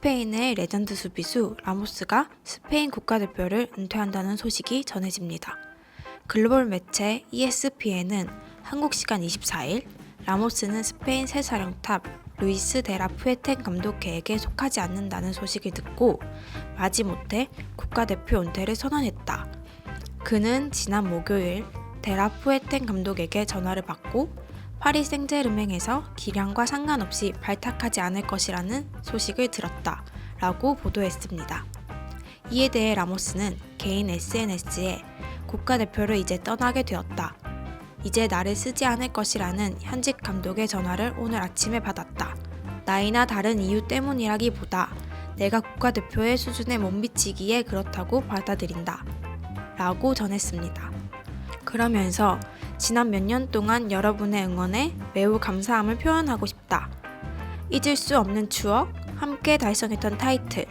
스페인의 레전드 수비수 라모스가 스페인 국가대표를 은퇴한다는 소식이 전해집니다. 글로벌 매체 ESPN은 한국 시간 24일 라모스는 스페인 새 사령탑 루이스 데라 푸에텐 감독 계획에 속하지 않는다는 소식을 듣고 마지못해 국가대표 은퇴를 선언했다. 그는 지난 목요일 데라 푸에텐 감독에게 전화를 받고 파리 생제르맹에서 기량과 상관없이 발탁하지 않을 것이라는 소식을 들었다. 라고 보도했습니다. 이에 대해 라모스는 개인 SNS에 국가대표를 이제 떠나게 되었다. 이제 나를 쓰지 않을 것이라는 현직 감독의 전화를 오늘 아침에 받았다. 나이나 다른 이유 때문이라기보다 내가 국가대표의 수준에 못 미치기에 그렇다고 받아들인다. 라고 전했습니다. 그러면서 지난 몇 년 동안 여러분의 응원에 매우 감사함을 표현하고 싶다. 잊을 수 없는 추억, 함께 달성했던 타이틀,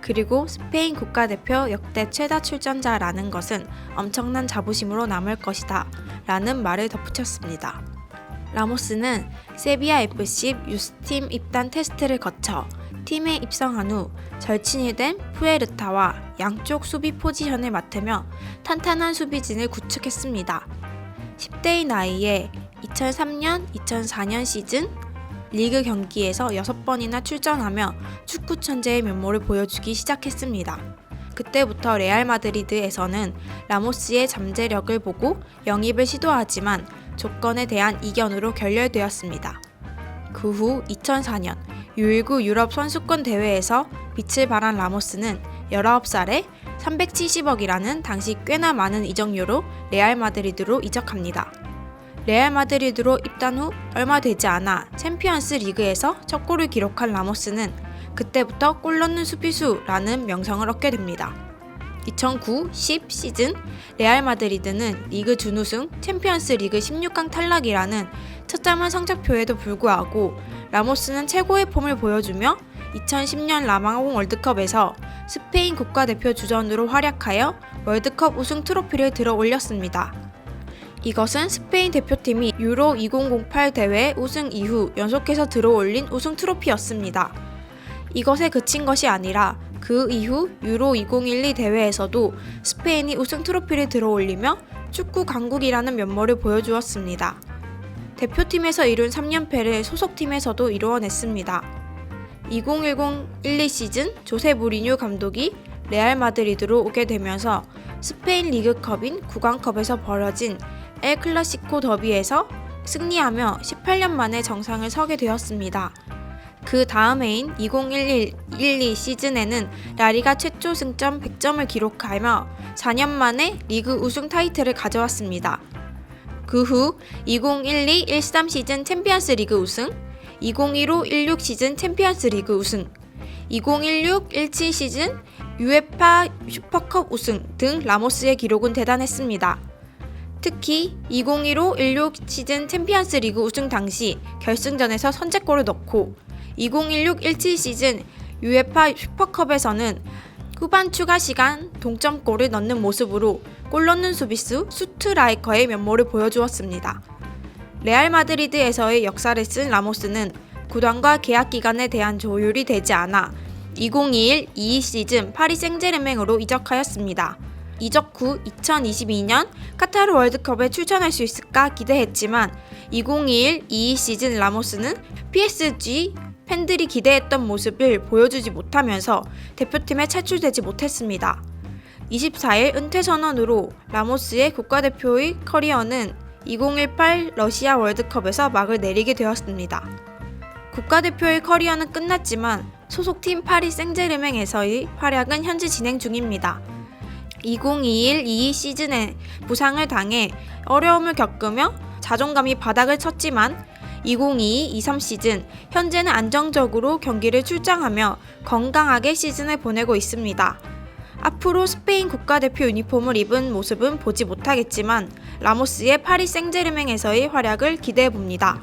그리고 스페인 국가대표 역대 최다 출전자라는 것은 엄청난 자부심으로 남을 것이다. 라는 말을 덧붙였습니다. 라모스는 세비야 FC 유스팀 입단 테스트를 거쳐 팀에 입성한 후 절친이 된 푸에르타와 양쪽 수비 포지션을 맡으며 탄탄한 수비진을 구축했습니다. 10대의 나이에 2003년, 2004년 시즌 리그 경기에서 6번이나 출전하며 축구 천재의 면모를 보여주기 시작했습니다. 그때부터 레알 마드리드에서는 라모스의 잠재력을 보고 영입을 시도하지만 조건에 대한 이견으로 결렬되었습니다. 그 후 2004년 U19 유럽 선수권 대회에서 빛을 발한 라모스는 19살에 370억이라는 당시 꽤나 많은 이적료로 레알 마드리드로 이적합니다. 레알 마드리드로 입단 후 얼마 되지 않아 챔피언스 리그에서 첫 골을 기록한 라모스는 그때부터 골 넣는 수비수라는 명성을 얻게 됩니다. 2009-10 시즌 레알 마드리드는 리그 준우승, 챔피언스 리그 16강 탈락이라는 처참한 성적표에도 불구하고 라모스는 최고의 폼을 보여주며 2010년 라마공 월드컵에서 스페인 국가대표 주전으로 활약하여 월드컵 우승 트로피를 들어 올렸습니다. 이것은 스페인 대표팀이 유로 2008 대회 우승 이후 연속해서 들어 올린 우승 트로피였습니다. 이것에 그친 것이 아니라 그 이후 유로 2012 대회에서도 스페인이 우승 트로피를 들어 올리며 축구 강국이라는 면모를 보여주었습니다. 대표팀에서 이룬 3연패를 소속팀에서도 이루어냈습니다. 2010-12 시즌 조세 무리뉴 감독이 레알 마드리드로 오게 되면서 스페인 리그컵인 구강컵에서 벌어진 엘 클라시코 더비에서 승리하며 18년 만에 정상을 서게 되었습니다. 그 다음 해인 2011-12 시즌에는 라리가 최초 승점 100점을 기록하며 4년 만에 리그 우승 타이틀을 가져왔습니다. 그 후 2012-13 시즌 챔피언스 리그 우승, 2015-16 시즌 챔피언스 리그 우승, 2016-17 시즌 UEFA 슈퍼컵 우승 등 라모스의 기록은 대단했습니다. 특히 2015-16 시즌 챔피언스 리그 우승 당시 결승전에서 선제골을 넣고 2016-17 시즌 UEFA 슈퍼컵에서는 후반 추가 시간 동점골을 넣는 모습으로 골 넣는 수비수 수트라이커의 면모를 보여주었습니다. 레알 마드리드에서의 역사를 쓴 라모스는 구단과 계약 기간에 대한 조율이 되지 않아 2021-22 시즌 파리 생제르맹으로 이적하였습니다. 이적 후 2022년 카타르 월드컵에 출전할 수 있을까 기대했지만 2021-22 시즌 라모스는 PSG 팬들이 기대했던 모습을 보여주지 못하면서 대표팀에 차출되지 못했습니다. 24일 은퇴 선언으로 라모스의 국가대표의 커리어는 2018 러시아 월드컵에서 막을 내리게 되었습니다. 국가대표의 커리어는 끝났지만 소속팀 파리 생제르맹에서의 활약은 현재 진행 중입니다. 2021-22 시즌에 부상을 당해 어려움을 겪으며 자존감이 바닥을 쳤지만 2022-23 시즌 현재는 안정적으로 경기를 출장하며 건강하게 시즌을 보내고 있습니다. 앞으로 스페인 국가대표 유니폼을 입은 모습은 보지 못하겠지만 라모스의 파리 생제르맹에서의 활약을 기대해 봅니다.